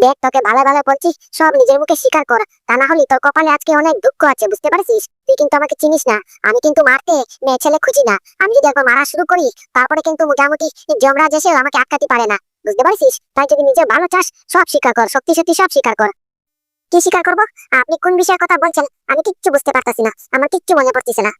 দেখ তোকে ভালো ভালো বলছি, সব নিজের মুখে স্বীকার কর। তা না হলে তোর কপালে আজকে অনেক দুঃখ আছে, বুঝতে পারছিস? তুই কিন্তু আমাকে চিনিস না। আমি কিন্তু মারতে মেয়ে ছেলে খুঁজি না। আমি যদি একবার মারা শুরু করি, তারপরে কিন্তু মোটামুটি যমরাজ এসে আমাকে আটকাতে পারে না। বুঝতে পারছিস? তাই যদি নিজে ভালো চাস, সব স্বীকার কর, সত্যি সত্যি সব স্বীকার কর। কি স্বীকার করব? আপনি কোন বিষয়ের কথা বলছেন? আমি কিচ্ছু বুঝতে পারতাছি না। আমার কিচ্ছু মনে পড়তেছে না।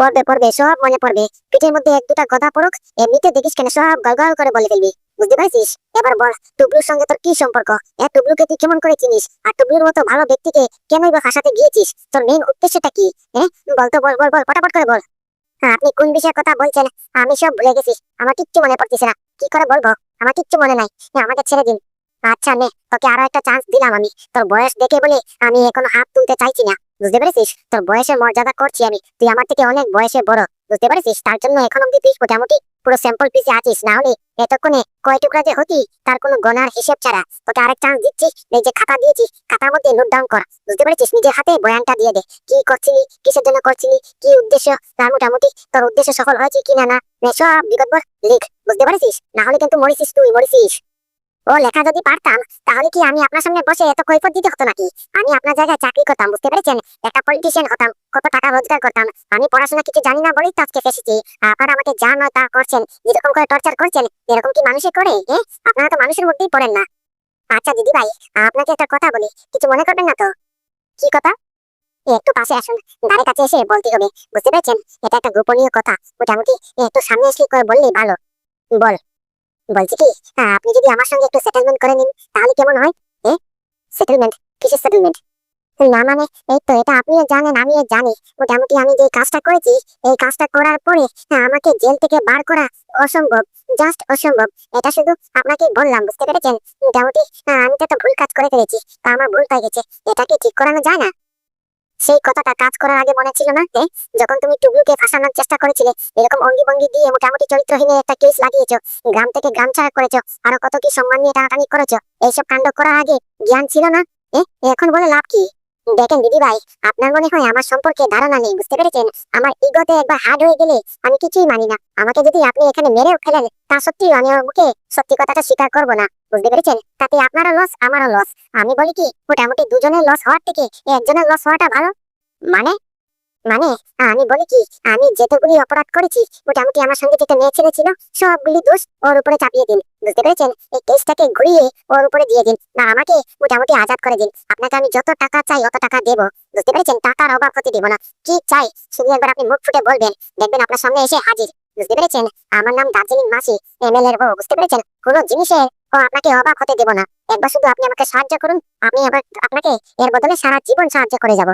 পড়বে পড়বে সব মনে পড়বে। পিঠের মধ্যে এক দুটা গদা পড়ুক এমনিতে দেখিস কেন সব গল গল করে বলে ফেলবি। বুঝতে পারছিস? এবার বল টুবলুর সঙ্গে তোর কি সম্পর্ক? এ টুবলুকে তুই কেমন করে চিনিস? আর টুবলুর মতো ভালো ব্যক্তিকে কেনই বা ফাঁসাতে গিয়েছিস? তোর মেইন উদ্দেশ্যটা কি? হ্যাঁ? বল তো বল বল বল ফটাফট করে বল। হ্যাঁ, আপনি কোন বিষয়ের কথা বলছেন? আমি সব ভুলে গেছি। আমার কিচ্ছু মনে পড়তেছে না। কি করে বলব? আমার কিচ্ছু মনে নাই। আমাকে ছেড়ে দিন। আচ্ছা নে তোকে আরও একটা চান্স দিলাম আমি। তোর বয়স দেখে বলে আমি এখনও হাত তুলতে চাইছি না। বুঝতে পেরেছিস? তোর বয়সের মর্যাদা করছি আমি। তুই আমার থেকে অনেক বয়সে বড়, বুঝতে পেরেছিস? তার জন্য এখন অব্দি তুই মোটামুটি পুরো স্যাম্পল পিসে আছিস। না হলে এতক্ষণে কয় যে হতি, তার কোনো গণার হিসেব ছাড়া। তোকে আরেক চান্স দিচ্ছি, এই যে খাতা দিয়েছি, খাতার মধ্যে নোট ডাউন কর। বুঝতে পেরেছিস? নিজের হাতে বয়ানটা দিয়ে দে। কি করছিলি? কিসের জন্য করছিলি? কি উদ্দেশ্য? তার মোটামুটি তোর উদ্দেশ্য সফল হয়েছে কিনা না? সব বিগত লিখ। বুঝতে পেরেছিস? না হলে কিন্তু মরিছিস তুই, মরিছিস। ও লেখা যদি পারতাম, তাহলে কি আমি আপনার সামনে বসে এত কৈফত দিতে হতো নাকি? আমি আপনার জায়গায় চাকরি করতাম, বুঝতে পেরেছেন? একটা পলিটিশিয়ান হতাম, কত টাকা রোজগার করতাম। আমি পড়াশোনা কিছু জানি না বলেই তো আজকে ফেসেছি। আপনারা আমাকে যা নয় তা করছেন, যেরকম করে টর্চার করছেন, এরকম কি মানুষে করে, এ? আপনারা তো মানুষের মধ্যেই পড়েন না। আচ্ছা দিদি ভাই আপনাকে একটা কথা বলি, কিছু মনে করবেন না তো? কি কথা? একটু পাশে আসুন ধারে কাছে এসে বলতে হবে, বুঝতে পেরেছেন? এটা একটা গোপনীয় কথা, মোটামুটি একটু সামনে এসে বললেই ভালো। বল। বলছি কি আপনি যদি আমার সঙ্গে একটু সেটেলমেন্ট করে নিন, তাহলে কেমন হয়? এ? সেটেলমেন্ট কিসের সেটেলমেন্ট না মানে এই তো এটা আপনিও জানেন, আমিও জানি। মোটামুটি আমি যে কাজটা করেছি, এই কাজটা করার পরে আমাকে জেল থেকে বার করা অসম্ভব জাস্ট অসম্ভব। এটা শুধু আপনাকে বললাম, বুঝতে পেরেছেন? মোটামুটি আমি তো ভুল কাজ করে ফেলেছি, তা আমার ভুল হয়ে গেছে। এটাকে ঠিক করানো যায় না? সেই কথাটা কাজ করার আগে মনে ছিল না যখন তুমি টুবলুকে ফাঁসানোর চেষ্টা করেছিলে, এরকম অঙ্গি ভঙ্গি দিয়ে মোটামুটি চরিত্রহীনের একটা কেস লাগিয়েছো, গ্রাম থেকে গ্রাম ছাড়া করেছ, আরও কত কি সম্মান নিয়ে টানাটানি করেছ, এইসব কাণ্ড করার আগে জ্ঞান ছিল না এখন বলে লাভ কি? দেখেন দিদি ভাই আপনার মনে হয় আমার সম্পর্কে ধারণা নেই, বুঝতে পেরেছেন? আমার ইগোতে একবার হার্ড হয়ে গেলে আমি কিছুই মানি না। আমাকে যদি আপনি এখানে মেরেও ফেলেন, তা সত্যি আমি আমার মুখে সত্যি কথাটা স্বীকার করব না, বুঝতে পেরেছেন? তাতে আপনারও লস আমারও লস আমি বলি কি, মোটামুটি দুজনের লস হওয়ার থেকে একজনের লস হওয়াটা ভালো? মানে মানে আমি বলি কি, আমি যেতগুলি অপরাধ করেছি, মোটামুটি আমার সঙ্গে যেটা মেয়ে ছেলে ছিল, সবগুলি দোষ ওর উপরে চাপিয়ে দিন। বুঝতে পেরেছেন? এই কেসটাকে ঘুরিয়ে ওর উপরে দিয়ে দিন না আমাকে মোটামুটি আজাদ করে দিন। আপনাকে আমি যত টাকা চাই, অত টাকা দেবো। বুঝতে পেরেছেন? টাকার অভাব হতে দেবো না। কি চাই? শুধু একবার আপনি মুখ ফুটে বলবেন। দেখবেন আপনার সামনে এসে হাজির। বুঝতে পেরেছেন? আমার নাম দার্জিলিং মাসি এমএলএ এর বউ। বুঝতে পেরেছেন? কোনো জিনিসে ও আপনাকে অবাক হতে দেবো না। একবার শুধু আপনি আমাকে সাহায্য করুন, আমি আবার আপনাকে এর বদলে সারা জীবন সাহায্য করে যাব।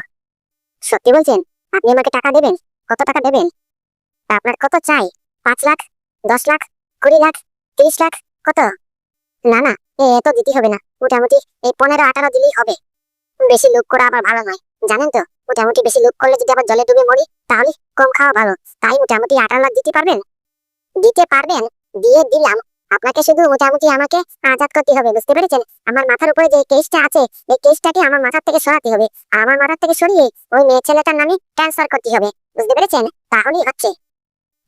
সত্যি বলছেন? আপনি আমাকে টাকা দেবেন? কত টাকা দেবেন? আপনার কত চাই? পাঁচ লাখ? দশ লাখ? কুড়ি লাখ? তিরিশ লাখ? কত? না না, এ এত দিতে হবে না। মোটামুটি এই পনেরো আঠারো দিলেই হবে। বেশি লোক করা আবার ভালো নয়। জানেন তো, মোটামুটি বেশি লোক করলে যদি আবার জলে ডুবে মরি, তাহলে কম খাওয়া ভালো। তাই মোটামুটি আঠারো লাখ দিতে পারবেন? দিতে পারবেন? দিয়ে দিলাম। আপনাকে শুধু মোটামুটি আমাকে আজাদ করতে হবে, বুঝতে পেরেছেন? আমার মাথার উপরে যে কেসটা আছে, এই কেসটাকে আমার মাথার থেকে সরাতে হবে। আর আমার মাথার থেকে সরিয়ে ওই মেয়ে ছেলেটার নামে ট্রান্সফার করতে হবে, বুঝতে পেরেছেন? তাহলেই হচ্ছে।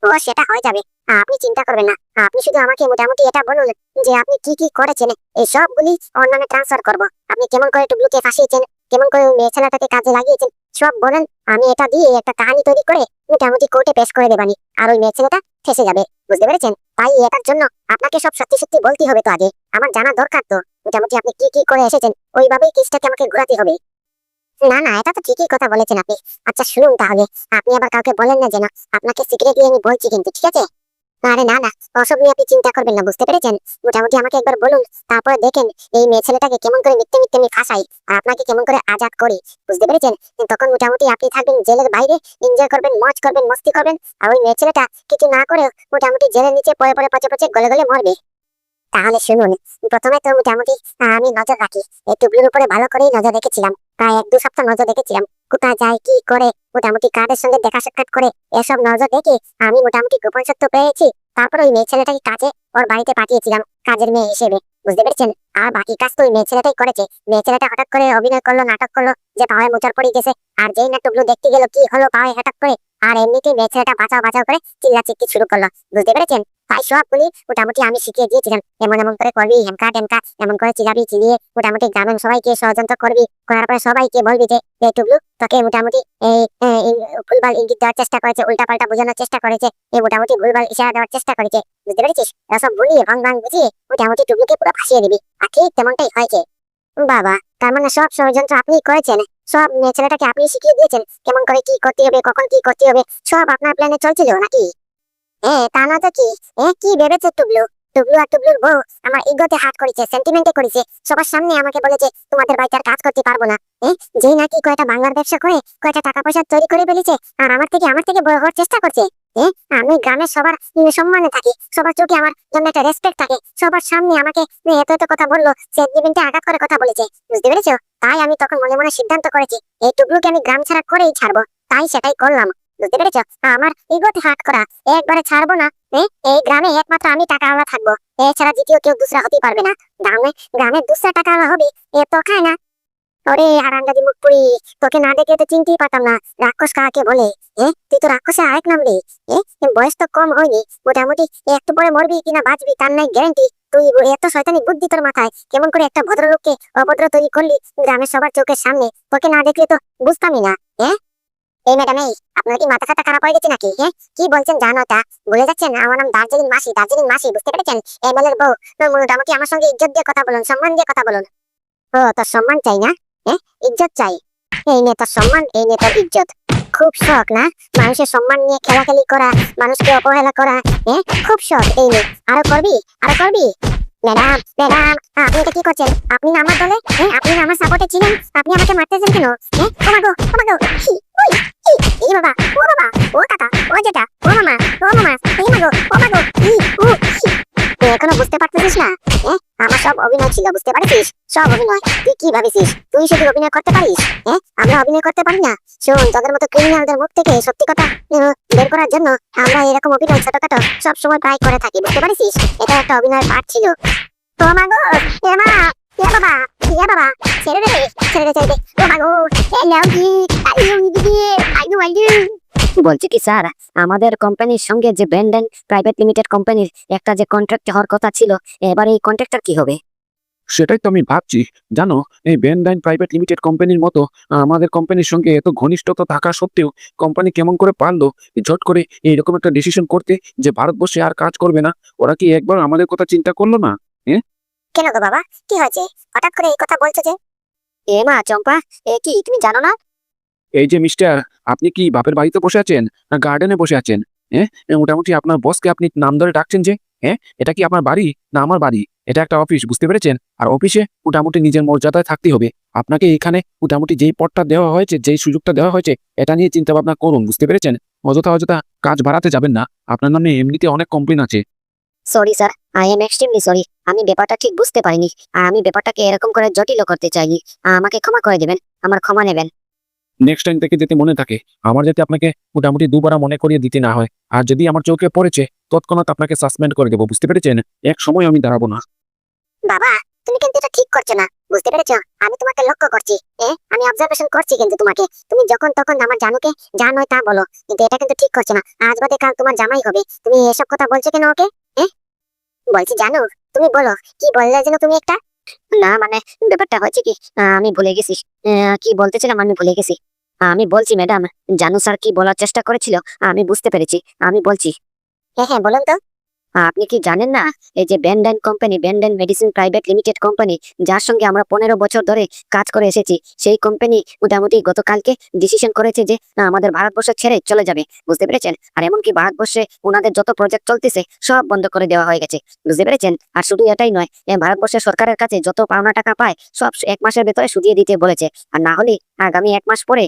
ও, সেটা হয়ে যাবে। আপনি চিন্তা করবেন না। আপনি শুধু আমাকে মোটামুটি এটা বলুন যে আপনি কি কি করেছেন? এই সবগুলি নামে ট্রান্সফার করব। আপনি কেমন করে টুবলুকে ফাঁসিয়েছেন, কেমন করে ওই মেয়ে ছেলেটাকে কাজে লাগিয়েছেন, সব বলেন। আমি এটা দিয়ে একটা কাহিনী তৈরি করে মোটামুটি কোর্টে পেশ করে দেবানি। আর ওই মেয়ে ছেলেটা ফেসে যাবে, বুঝতে পেরেছেন? তাই এটার জন্য আপনাকে সব সত্যি সত্যি বলতে হবে তো আগে। আমার জানা দরকার তো। মোটামুটি আপনি কি কি করে এসেছেন, ওইভাবেই কেসটাকে আমাকে ঘোরাতে হবে। না না, এটা তো ঠিকই কথা বলেছেন আপনি। আচ্ছা শুনুন তাহলে। আপনি আবার কাউকে বলেন না যেন আপনাকে সিক্রেটলি আমি বলছি কিন্তু, ঠিক আছে? আরে না না ওসব নিয়ে আপনি চিন্তা করবেন না, বুঝতে পেরেছেন? মোটামুটি আমাকে একবার বলুন, তারপরে দেখেন এই মেয়ে ছেলেটাকে কেমন করে মিথ্যে মিথ্যে আমি ফাঁসাই আর আপনাকে কেমন করে আজাদ করি, বুঝতে পেরেছেন? তখন মোটামুটি আপনি থাকবেন জেলের বাইরে এনজয় করবেন, মজ করবেন, মস্তি করবেন আর ওই মেয়ে ছেলেটা কিছু না করে মোটামুটি জেলের নিচে পড়ে পড়ে পচে পচে গলে গলে মরবে। তাহলে শুনুন, প্রথমে তো মোটামুটি আমি নজর রাখি, এই টুবলির উপরে ভালো করেই নজর রেখেছিলাম, প্রায় এক দু সপ্তাহ নজর রেখেছিলাম। কোথায় যায়, কি করে? মোটামুটি কাদের সঙ্গে দেখা সাক্ষাৎ করে? এসব নজর দেখে আমি মোটামুটি গোপন সত্য পেয়েছি। তারপর ওই মেয়ে ছেলেটাকে কাজে ওর বাড়িতে পাঠিয়েছিলাম, কাজের মেয়ে হিসেবে। বুঝতে পেরেছেন? আর বাকি কাজ তো ওই মেয়ে ছেলেটাই করেছে। মেয়ে ছেলেটা হঠাৎ করে অভিনয় করল, নাটক করল, যে পাওয়ায় মোচর পড়ে গেছে। আর যেই না টুকলু দেখতে গেল, কি হলো পাওয়ায় হঠাৎ করে? আর এমনিতেই মেয়ে ছেলেটা বাঁচাও বাঁচাও করে চিল্লা চিল্লি শুরু করল। বুঝতে পেরেছেন? তাই সবগুলি মোটামুটি আমি শিখিয়ে দিয়েছিলাম। এমন এমন করে করবি, হেমকা টেমকা, এমন করে চিলাবি, চিলিয়ে মোটামুটি গ্রামের সবাইকে ষড়যন্ত্র করবি। করার পরে সবাইকে বলবি যে এই টুকলু, তোকে মোটামুটি এই ভুলভাল ইঙ্গিত দেওয়ার চেষ্টা করেছে উল্টা পাল্টা বোঝানোর চেষ্টা করেছে। এই মোটামুটি ভুলভাল ইশারা দেওয়ার চেষ্টা করেছে। বুঝতে পেরেছিস? এসব ভুলিয়ে ভাঙ ভাঙ বুঝিয়ে মোটামুটি টুকলুকে পুরো ফাঁসিয়ে দিবি। আর ঠিক তেমনটাই হয়েছে। বাবা, তার মানে সব ষড়যন্ত্র আপনিই করেছেন? সব ছেলেটাকে আপনি শিখিয়ে দিয়েছেন? কেমন করে কি করতে হবে, কখন কি করতে হবে, সব আপনার প্ল্যানে চলছিল নাকি? এ, তা না তো কি? এ, কি ভেবেছে টুবলু? টুবলু আর টুবলুর বউ আমার ইগোতে হাত করেছে সেন্টিমেন্টে করেছে। সবার সামনে আমাকে বলেছে, তোমাদের বাড়িতে কাজ করতে পারব না। এ, যেই নাকি কয়টা বাংলার ব্যবসা করে, কয়টা টাকা পয়সা তৈরি করে ফেলেছে, আর আমার থেকে আমার থেকে বড় হওয়ার চেষ্টা করছে। আমি গ্রামের সবার সম্মানে থাকি, সবার চোখে আমার জন্য একটা রেসপেক্ট থাকে, সবার সামনে আমাকে এত এত কথা বলল সেন্টিমেন্টে আঘাত করে কথা বলেছে, বুঝতে পেরেছ? তাই আমি তখন মনে মনে সিদ্ধান্ত করেছি, এই টুকরুকে আমি গ্রাম ছাড়া করেই ছাড়বো, তাই সেটাই করলাম, বুঝতে পেরেছ? আমার ইগোতে হাত করা, একবারে ছাড়বো না এই গ্রামে একমাত্র আমি টাকা টাকাওয়ালা থাকব, এছাড়া দ্বিতীয় কেউ দুসরা হতেই পারবে না, গ্রামে গ্রামের দুসরা টাকাওয়ালা হবে, এ তো খায় না ওরে হারান্দাজি মুখপুরি তোকে না দেখে তো চিনতেই পারতাম না রাক্ষস কাকে বলে? এ তুই তো রাক্ষসের আরেক নাম রে। এ, বয়স তো কম হয়নি মোটামুটি একটু পরে মরবি কিনা বাঁচবি তার নাই গ্যারান্টি তুই এত শয়তানি বুদ্ধি তোর মাথায় কেমন করে একটা ভদ্রলোককে অভদ্র তৈরি করলি গ্রামের সবার চোখের সামনে তোকে না দেখলে তো বুঝতামই না হ্যাঁ এই ম্যাডাম এই আপনার কি মাথা খাতা খারাপ হয়ে গেছে নাকি হ্যাঁ কি বলছেন জানো তা? বলে যাচ্ছেন? আমার নাম দার্জিলিং মাসি দার্জিলিং মাসি বুঝতে পেরেছেন? এমএলএর বউ মোটামুটি আমার সঙ্গে ইজ্জত দিয়ে কথা বলুন সম্মান দিয়ে কথা বলুন। ও তোর সম্মান চাই না? হ্যাঁ ইজ্জত চাই। এই নে তোর সম্মান, এই নে তোর ইজ্জত। খুব শখ, না? মানুষের সম্মান নিয়ে খেলাখেলি করা, মানুষকে অবহেলা করা হ্যাঁ খুব শখ, এই নে। আরও করবি? আরও করবি? আপনি এটা কি আপনি আমাকে মারতেছেন কেন? হ্যাঁ। তুই এখনও বুঝতে পারতেছিস না? আমার সব অভিনয় ছিল, বুঝতে পারছিস? সব অভিনয়, তুই কি ভাবিছিস? তুই শুধু অভিনয় করতে পারিস? হ্যাঁ আমরা অভিনয় করতে পারি না। শোন, তোদের মতো ক্রিমিনালদের মুখ থেকে সত্যি কথা বের করার জন্য আমরা এরকম অভিনয় ছোটখাটো সব সময় প্রায় করে থাকি, বুঝতে পারছিস? এটা একটা অভিনয়ের পাঠ ছিল। তো মা গো বলছি কি স্যার আমাদের কোম্পানির সঙ্গে যে ব্যান্ড প্রাইভেট লিমিটেড কোম্পানির একটা যে কন্ট্রাক্ট হওয়ার কথা ছিল এবার এই কন্ট্রাক্টর কি হবে? সেটাই তো আমি ভাবছি। জানো এই ব্যান্ডাইন প্রাইভেট লিমিটেড কোম্পানির মতো আমাদের কোম্পানির সঙ্গে এত ঘনিষ্ঠতা থাকা সত্ত্বেও কোম্পানি কেমন করে পারল ঝট করে এইরকম একটা ডিসিশন করতে যে ভারতবর্ষে আর কাজ করবে না ওরা কি একবার আমাদের কথা চিন্তা করল না? কেন গো বাবা? কি হয়েছে? হঠাৎ করে এই কথা বলছো যে? এ মা চম্পা এ কি তুমি জানো না এই যে মিস্টার আপনি কি বাপের বাড়িতে বসে আছেন না গার্ডেনে বসে আছেন? হ্যাঁ? মোটামুটি আপনার বসকে আপনি নাম ধরে ডাকছেন যে হ্যাঁ? এটা কি আপনার বাড়ি? না, আমার বাড়ি। এটা একটা অফিস বুঝতে পেরেছেন? আর অফিসে মোটামুটি নিজের মর্যাদায় থাকতে হবে। আপনাকে এখানে মোটামুটি যেই পদটা দেওয়া হয়েছে, যেই সুযোগটা দেওয়া হয়েছে, এটা নিয়ে চিন্তা ভাবনা করুন, বুঝতে পেরেছেন? অযথা অযথা কাজ বাড়াতে যাবেন না। আপনার নামে এমনিতে অনেক কমপ্লেন আছে। Sorry sir I am extremely sorry আমি ব্যাপারটা ঠিক বুঝতে পারিনি। আর আমি ব্যাপারটাকে এরকম করে জটিল করতে চাইনি। আমাকে ক্ষমা করে দেবেন। আমার ক্ষমা নেবেন। নেক্সট টাইম থেকে যাতে মনে থাকে, আমার যাতে আপনাকে মোটামুটি দুবার মনে করিয়ে দিতে না হয়, আর যদি আমার চোখে পড়েছে, তৎক্ষণাৎ আপনাকে সাসপেন্ড করে দেবো, বুঝতে পেরেছেন? এক সময় আমি দাঁড়াবো না। বাবা, তুমি কিন্তু এটা ঠিক করছ না, বুঝতে পেরেছ? আমি তোমাকে লক্ষ্য করছি আমি অবজারভেশন করছি কিন্তু তোমাকে। তুমি যখন তখন আমার জানুকে যা নয় তা বলো, কিন্তু এটা কিন্তু ঠিক করছ না। আজ বাদে কাল তোমার জামাই হবে, তুমি এসব কথা বলছো কেন ওকে? বলছি জানু তুমি বলো, কি বললে যেন তুমি একটা? না মানে ব্যাপারটা হয়েছে কি? আমি ভুলে গেছি। কি বলতেছিলাম আমি ভুলে গেছি। আমি বলছি, ম্যাডাম। জানু স্যার কি বলার চেষ্টা করেছিল? আমি বুঝতে পেরেছি। আমি বলছি। হ্যাঁ হ্যাঁ বলুন তো। আপনি কি জানেন না? এই যে ব্যান্ডাইন কোম্পানি ব্যান্ডাইন মেডিসিন প্রাইভেট লিমিটেড কোম্পানি যার সঙ্গে আমরা পনেরো বছর ধরে কাজ করে এসেছি, সেই কোম্পানি মোটামুটি গতকালকে ডিসিশন করেছে যে আমাদের ভারতবর্ষ ছেড়ে চলে যাবে। বুঝতে পেরেছেন? আর এমনকি ভারতবর্ষে ওনাদের যত প্রজেক্ট চলতেছে, সব বন্ধ করে দেওয়া হয়ে গেছে। বুঝতে পেরেছেন? আর শুধু এটাই নয় ভারতবর্ষের সরকারের কাছে যত পাওনা টাকা পায়, সব এক মাসের ভেতরে সুদিয়ে দিতে বলেছে। আর না হলে আগামী এক মাস পরে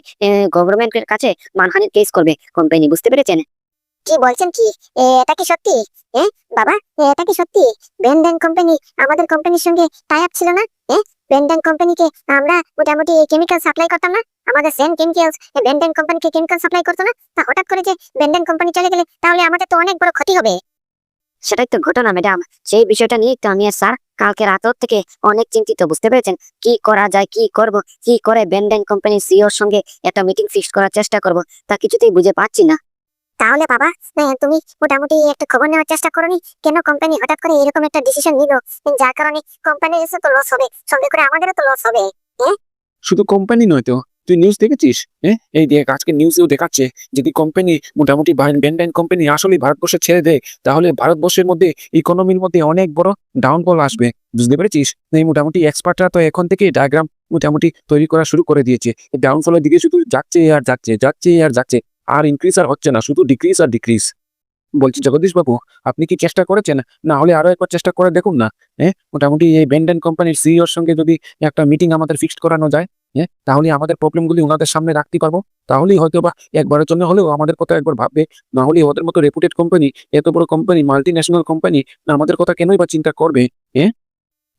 গভর্নমেন্টের কাছে মানহানির কেস করবে কোম্পানি বুঝতে পেরেছেন? কি বলছেন কি? এটা কি সত্যি? এ, বাবা এটা কি সত্যি? বেন্ডেন কোম্পানি আমাদের কোম্পানির সঙ্গে টাই আপ ছিল না? এ বেন্ডেন কোম্পানিকে আমরা মোটামুটি কেমিক্যাল সাপ্লাই করতাম না? আমাদের সেন কেমিক্যালস বেন্ডেন কোম্পানিকে কেমিক্যাল সাপ্লাই করতো না? তা হঠাৎ করে যে বেন্ডেন কোম্পানি চলে গেলে, তাহলে আমাদের তো অনেক বড় ক্ষতি হবে। সেটাই তো ঘটনা ম্যাডাম সেই বিষয়টা নিয়ে তো আমি আর স্যার কালকে রাত থেকে অনেক চিন্তিত, বুঝতে পেরেছেন? কি করা যায়, কি করব, কি করে ব্যান্ডেন কোম্পানির সিওর সঙ্গে একটা মিটিং ফিক্স করার চেষ্টা করব, তা কিছুতেই বুঝে পাচ্ছি না। তাহলে বাবা তুমি মোটামুটি একটা খবর নেওয়ার চেষ্টা করনি? কেন কোম্পানি হঠাৎ করে এরকম একটা ডিসিশন নিল? যার কারণে কোম্পানির এসে তো লস হবে, সঙ্গে করে আমাদেরও তো লস হবে শুধু কোম্পানি নয় তো, তুই নিউজ দেখেছিস? হ্যাঁ এই দেখ, আজকে নিউজেও দেখাচ্ছে, যদি কোম্পানি মোটামুটি ব্যান্ডাইন কোম্পানি আসলে ভারতবর্ষে ছেড়ে দেয়, তাহলে ভারতবর্ষের মধ্যে ইকোনমির মধ্যে অনেক বড় ডাউনফল আসবে, বুঝতে পেরেছিস? এই মোটামুটি এক্সপার্টরা তো এখন থেকে ডায়াগ্রাম মোটামুটি তৈরি করা শুরু করে দিয়েছে ডাউনফলের দিকে শুধু যাচ্ছে আর যাচ্ছে যাচ্ছে আর যাচ্ছে। আর ইনক্রিজ আর হচ্ছে না, শুধু ডিক্রিজ আর ডিক্রিজ বলছি, জগদীশ বাবু, আপনি কি চেষ্টা করেছেন? না হলে আরও একবার চেষ্টা করে দেখুন না হ্যাঁ মোটামুটি এই ব্যান্ডেন কোম্পানির সিইওর সঙ্গে যদি একটা মিটিং আমাদের ফিক্সড করানো যায় হ্যাঁ তাহলে আমাদের প্রবলেমগুলি ওনাদের সামনে রাখতে পারব। তাহলেই হয়তো বা একবারের জন্য হলেও আমাদের কথা একবার ভাববে। না হলে ওদের মতো রেপুটেড কোম্পানি এত বড় কোম্পানি মাল্টি ন্যাশনাল কোম্পানি আমাদের কথা কেনই বা চিন্তা করবে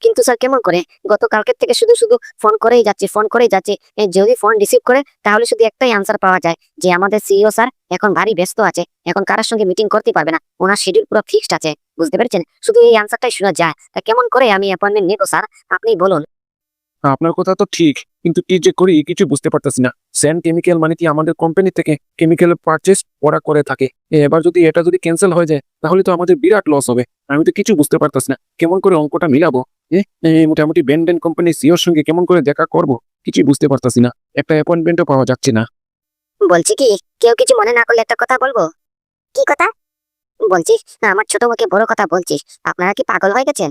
কিন্তু স্যার কেমন করে? গতকালকের থেকে শুধু শুধু ফোন করেই যাচ্ছে ফোন করেই যাচ্ছে। যদি ফোন রিসিভ করে, তাহলে শুধু একটাই আনসার পাওয়া যায়, যে আমাদের সিইও স্যার এখন ভারী ব্যস্ত আছে, এখন কারোর সঙ্গে মিটিং করতে পারবে না, ওনার শিডিউল পুরো ফিক্সড আছে, বুঝতে পেরেছেন? শুধু এই আনসারটাই শোনা যায়। তা কেমন করে আমি অ্যাপয়েন্টমেন্ট নেব স্যার? আপনি বলুন। আপনার কথা তো ঠিক, কিন্তু কি যে করি, কিছু বুঝতে পারতেছি না। স্যান কেমিক্যাল মানে কি আমাদের কোম্পানি থেকে কেমিক্যাল পারচেস ওরা করে থাকে। এবার যদি এটা যদি ক্যান্সেল হয়ে যায়, তাহলে তো আমাদের বিরাট লস হবে। আমি তো কিছু বুঝতে পারতেছি না। কেমন করে অঙ্কটা মিলাবো? মোটামুটি ব্যান্ডেন কোম্পানির সিওর সঙ্গে কেমন করে দেখা করব? কিছুই বুঝতে পারতেছি না। একটা অ্যাপয়েন্টমেন্টও পাওয়া যাচ্ছে না। বলছি কি কেউ কিছু মনে না করলে একটা কথা বলব? কি কথা? বলছি না আমার ছোট মুখে বড় কথা বলছিস আপনারা কি পাগল হয়ে গেছেন?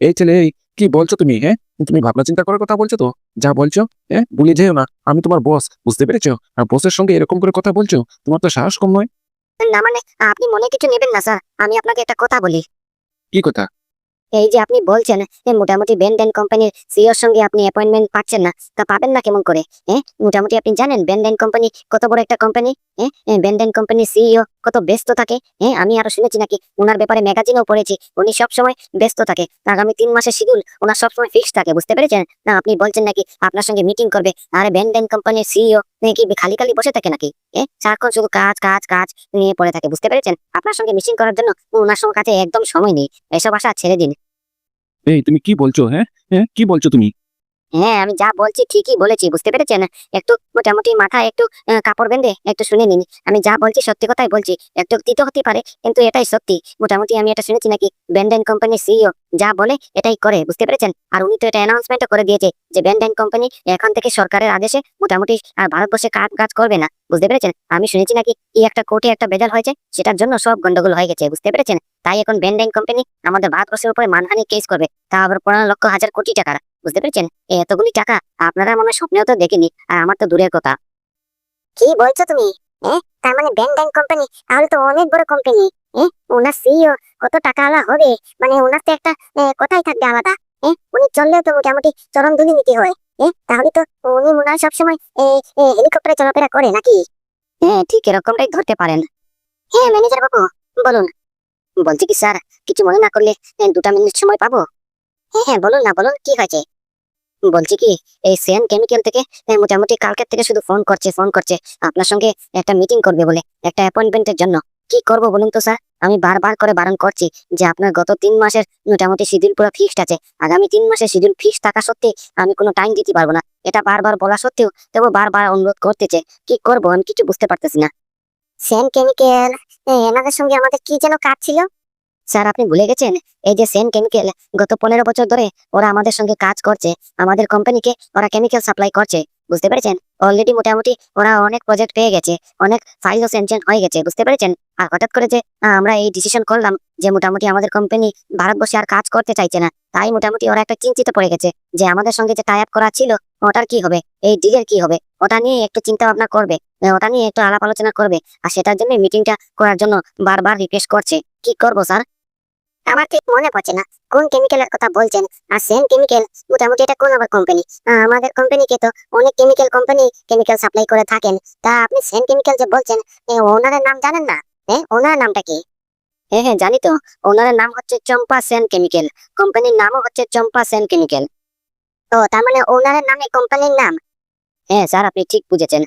এই ছেলে কি বলছো তুমি হ্যাঁ? তুমি ভাবনা চিন্তা করার কথা বলছো তো? যা বলছো হ্যাঁ? ভুলে যেও না আমি তোমার বস বুঝতে পেরেছ? আর বসের সঙ্গে এরকম করে কথা বলছো তোমার তো সাহস কম নয়। না মানে আপনি মনে কিছু নেবেন না স্যার আমি আপনাকে একটা কথা বলি। কি কথা? এই যে আপনি বলছেন মোটামুটি বেনডেন কোম্পানির সিওর সঙ্গে আপনি অ্যাপয়েন্টমেন্ট পাচ্ছেন না, তা পাবেন না কেমন করে? হ্যাঁ মোটামুটি আপনি জানেন বেনডেন কোম্পানি কত বড় একটা কোম্পানি হ্যাঁ বেনডেন কোম্পানির সিইও কত ব্যস্ত থাকে হ্যাঁ আমি আরও শুনেছি নাকি ওনার ব্যাপারে ম্যাগাজিনেও পড়েছি, উনি সবসময় ব্যস্ত থাকে, আগামী তিন মাসের শিডিউল ওনার সবসময় ফিক্স থাকে, বুঝতে পেরেছেন? না, আপনি বলছেন নাকি আপনার সঙ্গে মিটিং করবে, আর বেনডেন কোম্পানির সিইও কি খালি খালি বসে থাকে নাকি? হ্যাঁ সারাক্ষণ শুধু কাজ কাজ কাজ নিয়ে পড়ে থাকে, বুঝতে পেরেছেন? আপনার সঙ্গে মিটিং করার জন্য ওনার সঙ্গে কাছে একদম সময় নেই, এসব আশা ছেড়ে দিন। এই তুমি কি বলছো হ্যাঁ? হ্যাঁ কি বলছো তুমি? হ্যাঁ আমি যা বলছি ঠিকই বলেছি, বুঝতে পেরেছেন? একটু মোটামুটি মাথায় একটু কাপড় বেঁধে একটু শুনে নিন। আমি যা বলছি সত্যি কথাই বলছি, একটু দিতে হতে পারে, কিন্তু এটাই সত্যি। মোটামুটি আমি এটা শুনেছি নাকি? ব্যান্ডাইন কোম্পানির সিইও যা বলে এটাই করে, বুঝতে পেরেছেন? আর উনি তো এটা অ্যানাউন্সমেন্টও করে দিয়েছে যে ব্যান্ডাইন কোম্পানি এখন থেকে সরকারের আদেশে মোটামুটি আর ভারতবর্ষে কাজ কাজ করবে না, বুঝতে পেরেছেন? আমি শুনেছি নাকি কি একটা কোর্টে একটা বেজাল হয়েছে, সেটার জন্য সব গন্ডগোল হয়ে গেছে, বুঝতে পেরেছেন? তাই এখন ব্যান্ডাইন কোম্পানি আমাদের ভারতবর্ষের উপরে মানহানি কেস করবে তা আবার পনেরো লক্ষ, হাজার কোটি টাকার। বুঝতে পেরেছেন? এতগুলি টাকা আপনারা মনে স্বপ্নেও তো দেখেনি আর আমার তো দূরের কথা। কি বলছো তুমি? হ্যাঁ তার মানে ব্যান্ডাইন কোম্পানি তাহলে তো অনেক বড় কোম্পানি। ওনার সিইও কত টাকা আলা হবে? মানে ওনার তো একটা কথাই থাকবে আলাদা। উনি চললেও তো মোটামুটি চরম দুলি নিতে হয়। হ্যাঁ তাহলে তো উনি মনে হয় সবসময় হেলিকপ্টারে চলাফেরা করে নাকি? হ্যাঁ ঠিক এরকমটাই ধরতে পারেন। হ্যাঁ ম্যানেজার বাবু বলুন। বলছি কি স্যার কিছু মনে না করলে দুটা মিনিট সময় পাবো? হ্যাঁ হ্যাঁ বলুন না বলুন কি হয়েছে? বলছি কি, এই সেন কেমিক্যাল থেকে মোটামুটি কালকের থেকে শুধু ফোন করছে ফোন করছে। আপনার সঙ্গে একটা মিটিং করবে বলে, একটা অ্যাপয়েন্টমেন্টের জন্য। কি করব বলুন তো স্যার আমি বারবার করে বারণ করছি যে আপনার গত তিন মাসের মোটামুটি শিডিউল পুরো ফিক্সড আছে। আগামী তিন মাসের শিডিউল ফিক্সড থাকা সত্ত্বে আমি কোনো টাইম দিতে পারব না। এটা বারবার বলা সত্ত্বেও তবু বারবার অনুরোধ করতেছে। কি করব আমি কিছু বুঝতে পারতেছি না। সেন কেমিক্যাল এনাদের সঙ্গে আমাদের কি যেন কাজ ছিল? স্যার, আপনি ভুলে গেছেন? এই যে সেন কেমিক্যাল, গত পনেরো বছর ধরে ওরা আমাদের সঙ্গে কাজ করছে, আমাদের কোম্পানিকে ওরা কেমিক্যাল সাপ্লাই করছে, বুঝতে পেরেছেন? অলরেডি মোটামুটি ওরা অনেক প্রজেক্ট পেয়ে গেছে, অনেক ফাইলও সেনশন হয়ে গেছে, বুঝতে পেরেছেন? আর হঠাৎ করে যে আমরা এই ডিসিশন করলাম যে মোটামুটি আমাদের কোম্পানি ভারতবর্ষে আর কাজ করতে চাইছে না, তাই মোটামুটি ওরা একটা চিন্তিত পড়ে গেছে যে আমাদের সঙ্গে যে টাই আপ করা ছিল, ওটার কি হবে? এই ডিলের কি হবে? ওটা নিয়ে একটু চিন্তা ভাবনা করবে ওটা নিয়ে একটু আলাপ আলোচনা করবে, আর সেটার জন্য মিটিংটা করার জন্য বারবার রিকোয়েস্ট করছে। কি করব, স্যার? আমার ঠিক মনে পড়ছে না। কোন কেমিক্যালের কথা বলছেন? আর সেন কেমিক্যাল মোটামুটি এটা কোন আবার কোম্পানি আমাদের কোম্পানিকে তো অনেক কেমিক্যাল কোম্পানি কেমিক্যাল সাপ্লাই করে থাকেন। তা আপনি সেন কেমিক্যাল যে বলছেন ওনারের নাম জানেন না? হ্যাঁ ওনার নামটা কি? হ্যাঁ হ্যাঁ জানি তো। ওনার নাম হচ্ছে চম্পা সেন কেমিক্যাল কোম্পানির নামও হচ্ছে চম্পা সেন কেমিক্যাল ও, তার মানে ওনারের নামে কোম্পানির নাম? হ্যাঁ স্যার, আপনি ঠিক বুঝেছেন।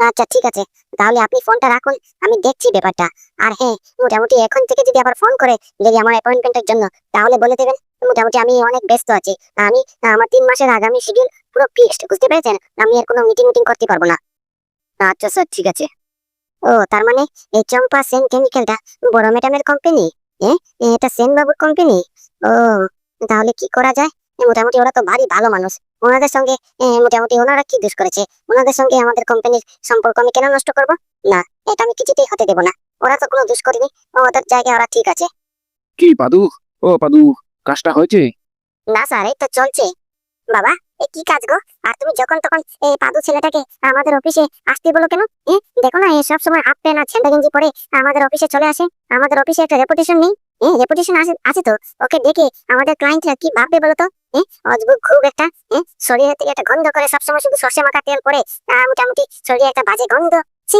আচ্ছা ঠিক আছে। তাহলে আপনি ফোনটা রাখুন, আমি দেখছি ব্যাপারটা। আর হ্যাঁ মোটামুটি এখন থেকে যদি আবার ফোন করে যদি আমার অ্যাপয়েন্টমেন্টের জন্য, তাহলে বলে দেবেন, মোটামুটি আমি অনেক ব্যস্ত আছি। আমি, আমার তিন মাসের আগামী শিডিউল পুরো ফিক্সড বুঝতে পেরেছেন? আমি আর কোনো মিটিং মিটিং করতে পারব না। আচ্ছা স্যার ঠিক আছে। ও, তার মানে এই চম্পা সেন কেমিক্যালটা বড় ম্যাডামের কোম্পানি হ্যাঁ এটা সেন বাবুর কোম্পানি ও, তাহলে কি করা যায়? মোটামুটি ওরা তো ভারী ভালো মানুষ। ওনাদের সঙ্গে মোটামুটি ওনারা কি দোষ করেছে? ওনাদের সঙ্গে আমাদের কোম্পানির সম্পর্ক আমি কেন নষ্ট করব? না এটা আমি কিছুতেই হতে দেবো না। ওরা তো কোনো দোষ করেনি। ওদের জায়গায় ওরা ঠিক আছে। কি পাদু? ও পাদু কাজটা হয়েছে? না স্যার এই তো চলছে। বাবা এ কি কাজ গো? আর তুমি যখন তখন এই পাদু ছেলেটাকে আমাদের অফিসে আসতে বলো কেন? দেখো না এ সব সময় হাফ প্যান্ট আর ছেঁড়া গেঞ্জি পরে আমাদের অফিসে চলে আসে। আমাদের অফিসে একটা রেপুটেশন নেই। হ্যাঁ রেপুটেশন আছে আছে তো। ওকে দেখে আমাদের ক্লায়েন্টরা কি ভাববে বলো তো হ্যাঁ অদ্ভুত খুব একটা হ্যাঁ শরীরে থেকে একটা গন্ধ করে সবসময় শুধু সর্ষে মাখা তেল পরে মোটামুটি শরীরে একটা বাজে গন্ধ ছি।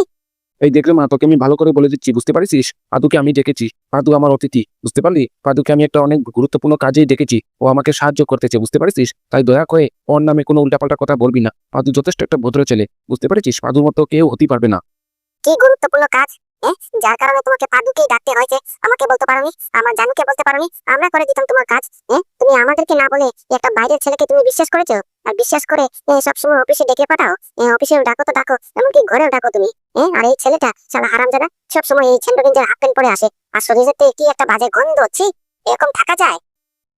এই দেখলে মা তোকে আমি ভালো করে বলে দিচ্ছি বুঝতে পারিস পাদুকে আমি ডেকেছি পাদু আমার অতিথি বুঝতে পারলি? পাদুকে আমি একটা অনেক গুরুত্বপূর্ণ কাজেই ডেকেছি ও আমাকে সাহায্য করতেছে বুঝতে পারিস তাই দয়া করে ওর নামে কোনো উল্টাপাল্টা কথা বলবি না। পাদু যথেষ্ট একটা ভদ্র ছেলে বুঝতে পেরেছিস? পাদুর মতো কেউ হতে পারবে না। কি গুরুত্বপূর্ণ কাজ? যার কারণে তোমাকে পাদুকেই ডাকতে হয়েছে। আমাকে বলতে পারোনি, আমার জানুকে বলতে পারোনি, আমরা করে দিতাম তোমার কাজ। হ্যাঁ? তুমি আমাদেরকে না বলে একটা বাইরের ছেলেকে তুমি বিশ্বাস করেছ? আর বিশ্বাস করে সবসময় অফিসে ডেকে পাঠাও? অফিসে ডাকো তো ডাকো, এমনকি ঘরেও ডাকো তুমি। হ্যাঁ? আর এই ছেলেটা সারা হারাম জানা সবসময় এই ছেলে হাফ প্যান্ট পরে আসে। আর শরীরের কি একটা বাজে গন্ধ হচ্ছে এরকম থাকা যায়?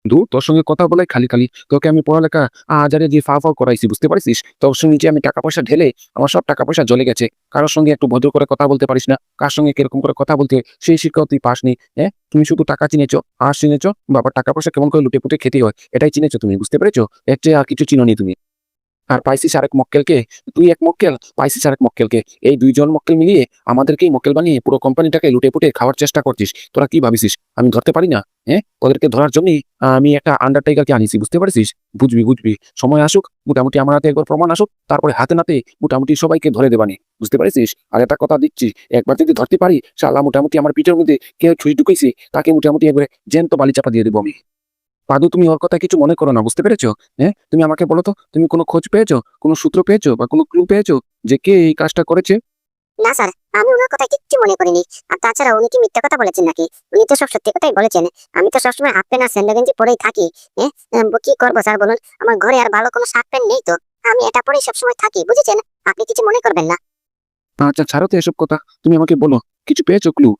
দু তোর সঙ্গে কথা বলে খালি খালি। তোকে আমি পড়ালেখা আজারে দিয়ে ফা ফাও করাইছি, বুঝতে পারিস তোর সঙ্গে যে আমি টাকা পয়সা ঢেলে আমার সব টাকা পয়সা জ্বলে গেছে, কারোর সঙ্গে একটু ভদ্র করে কথা বলতে পারিস না? কার সঙ্গে কীরকম করে কথা বলতে, সেই শিক্ষাও তুই পাস নি হ্যাঁ? তুমি শুধু টাকা চিনেছো আর চিনেছো বাবা টাকা পয়সা কেমন করে লুটে পুটে খেতে হয়, এটাই চিনেছো তুমি, বুঝতে পেরেছ? এর চেয়ে আর কিছু চিনো তুমি। আর পাইছিস আরেক মক্কেলকে, তুই এক মক্কেল পাইছিস আরেক মক্কেলকে। এই দুইজন মক্কেল মিলিয়ে আমাদেরকেই মক্কেল বানিয়ে পুরো কোম্পানিটাকে লুটে পুটে খাওয়ার চেষ্টা করছিস। তোরা কি ভাবিছিস? আমি ধরতে পারি না হ্যাঁ ওদেরকে ধরার জন্যই আমি একটা আন্ডারটেকারকে আনিছি, বুঝতে পারছিস? বুঝবি বুঝবি। সময় আসুক, মোটামুটি আমার হাতে একবার প্রমাণ আসুক, তারপরে হাতে নাতে মোটামুটি সবাইকে ধরে দেবানি বুঝতে পারছিস? আর একটা কথা দিচ্ছি, একবার যদি ধরতে পারি, শালা মোটামুটি আমার পিঠের মধ্যে কেউ ছুরি ঢুকাইছে, তাকে মোটামুটি একবারে জ্যান্ত বালি চাপা দিয়ে দেবো আমি। পাদু তুমি ওর কথা কিছু মনে করো না বুঝতে পেরেছ? হ্যাঁ তুমি আমাকে বলো তো তুমি কোনো খোঁজ পেয়েছ? কোনো সূত্র পেয়েছ বা কোনো ক্লু পেয়েছ যে কে এই কাজটা করেছে? না স্যার আমি ওনার কথা কিচ্ছু মনে করিনি। আর তাছাড়া উনি কি মিথ্যা কথা বলেছেন নাকি? উনি তো সব সত্যি কথাই বলেছেন। আমি তো সবসময় হাফ প্যান্ট আর স্যান্ডো গেঞ্জি পরেই থাকি। হ্যাঁ কি করব স্যার বলুন? আমার ঘরে আর ভালো কোনো শার্ট প্যান্ট নেই তো। আমি এটা পরেই সবসময় থাকি বুঝেছেন? আপনি কিছু মনে করবেন না। আচ্ছা ছাড়ো তো এসব কথা। তুমি আমাকে বলো কিছু পেয়েছ ক্লু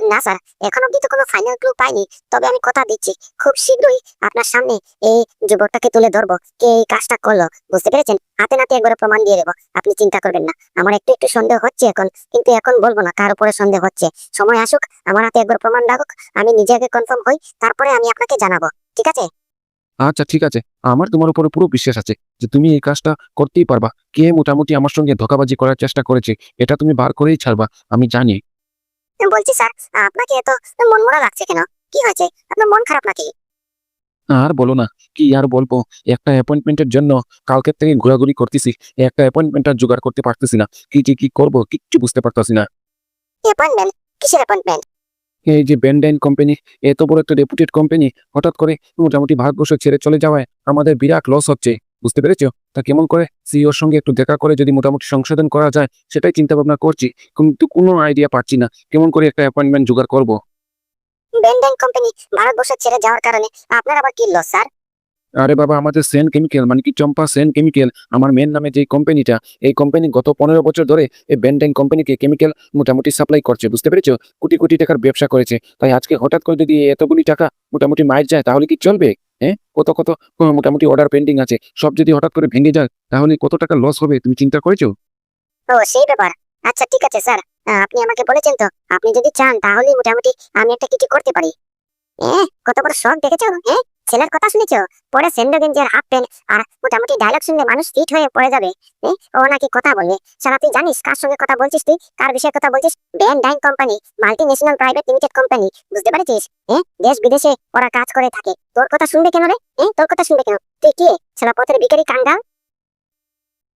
না, স্যার, এখন অব্দি তো কোনো ফাইনাল ক্লু পাইনি, তবে আমি কথা দিচ্ছি। খুব শীঘ্রই আপনার সামনে এই যুবকটাকে তুলে ধরবো। কে এই কাজটা করল, বুঝতে পেরেছেন? হাতে নাতে একবারে প্রমাণ দিয়ে দেবো। আপনি চিন্তা করবেন না, আমার একটু একটু সন্দেহ হচ্ছে এখন, কিন্তু এখন বলব না, কার উপরে সন্দেহ হচ্ছে। সময় আসুক, আমার হাতে একবার প্রমাণ রাখুক, আমি নিজেকে কনফার্ম হই, তারপরে আমি আপনাকে জানাব। ঠিক আছে? আচ্ছা ঠিক আছে। আমার তোমার উপরে পুরো বিশ্বাস আছে যে তুমি এই কাজটা করতেই পারবা। কে মোটামুটি আমার সঙ্গে ধোকাবাজি করার চেষ্টা করেছে, এটা তুমি বার করেই ছাড়বা, আমি জানি। বলছি স্যার আপনাকে এত মন মরা লাগছে কেন? কি হয়েছে? আপনার মন খারাপ নাকি? আর বলো না কি আর বলব? একটা অ্যাপয়েন্টমেন্টের জন্য কালকের থেকে ঘোরাঘুরি করতেছি। একটা অ্যাপয়েন্টমেন্ট আর জোগাড় করতে পারতেছি না। কি যে কি করব কিচ্ছু বুঝতে পারতেছি না। অ্যাপয়েন্টমেন্ট কিসের অ্যাপয়েন্টমেন্ট এই যে ব্যান্ডাইন কোম্পানি এত বড় একটা রেপুটেড কোম্পানি হঠাৎ করে মোটামুটি ভারতবর্ষ ছেড়ে চলে যাওয়ায় আমাদের বিরাট লস হচ্ছে। বুঝতে পেরেছ? তা কেমন করে সিইওর সঙ্গে একটু দেখা করে যদি মোটামুটি সংশোধন করা যায় সেটাই চিন্তা ভাবনা করছি। কিন্তু কোনো আইডিয়া পাচ্ছি না। কেমন করে একটা অ্যাপয়েন্টমেন্ট জোগাড় করব? বেন্ডেন কোম্পানি ভারতবর্ষ ছেড়ে যাওয়ার কারণে আপনার আবার কি লস স্যার আরে বাবা আমাদের সেন কেমিক্যাল মানে কি চম্পা সেন কেমিক্যাল আমার মেন নামে যে কোম্পানিটা এই কোম্পানি গত পনেরো বছর ধরে এই ব্যান্ডাইন কোম্পানিকে কেমিক্যাল মোটামুটি সাপ্লাই করছে বুঝতে পেরেছ? কোটি কোটি টাকার ব্যবসা করেছে। তাই আজকে হঠাৎ করে যদি এতগুলি টাকা মোটামুটি মাইর যায় তাহলে কি চলবে? হ্যাঁ? কত কত? মোটামুটি অর্ডার পেন্ডিং আছে। সব যদি হঠাৎ করে ভেঙে যায়, তাহলে কত টাকা লস হবে, তুমি চিন্তা করেছ? ও, সেই ব্যাপার। আচ্ছা ঠিক আছে স্যার আপনি আমাকে বলেছেন তো। আপনি যদি চান তাহলে মোটামুটি আমি একটা কিছু করতে পারি। হ্যাঁ কত বড় শখ দেখেছ? হ্যাঁ? ছেলের কথা শুনেছ? পরে সেন্ডো গেঞ্জি আর আর মোটামুটি ডায়লগ শুনলে মানুষ ফিট হয়ে পড়ে যাবে। ও নাকি কথা বলবে সারা তুই জানিস কার সঙ্গে কথা বলছিস তুই? কার বিষয়ে কথা বলছিস? ব্যান ডাইন company multinational private limited company বুঝতে পেরেছিস? হ্যাঁ দেশ বিদেশে ওরা কাজ করে থাকে। তোর কথা শুনবে কেন রে? তোর কথা শুনবে কেন? তুই কি? সারা পথের বিকারি কাঙ্গাল?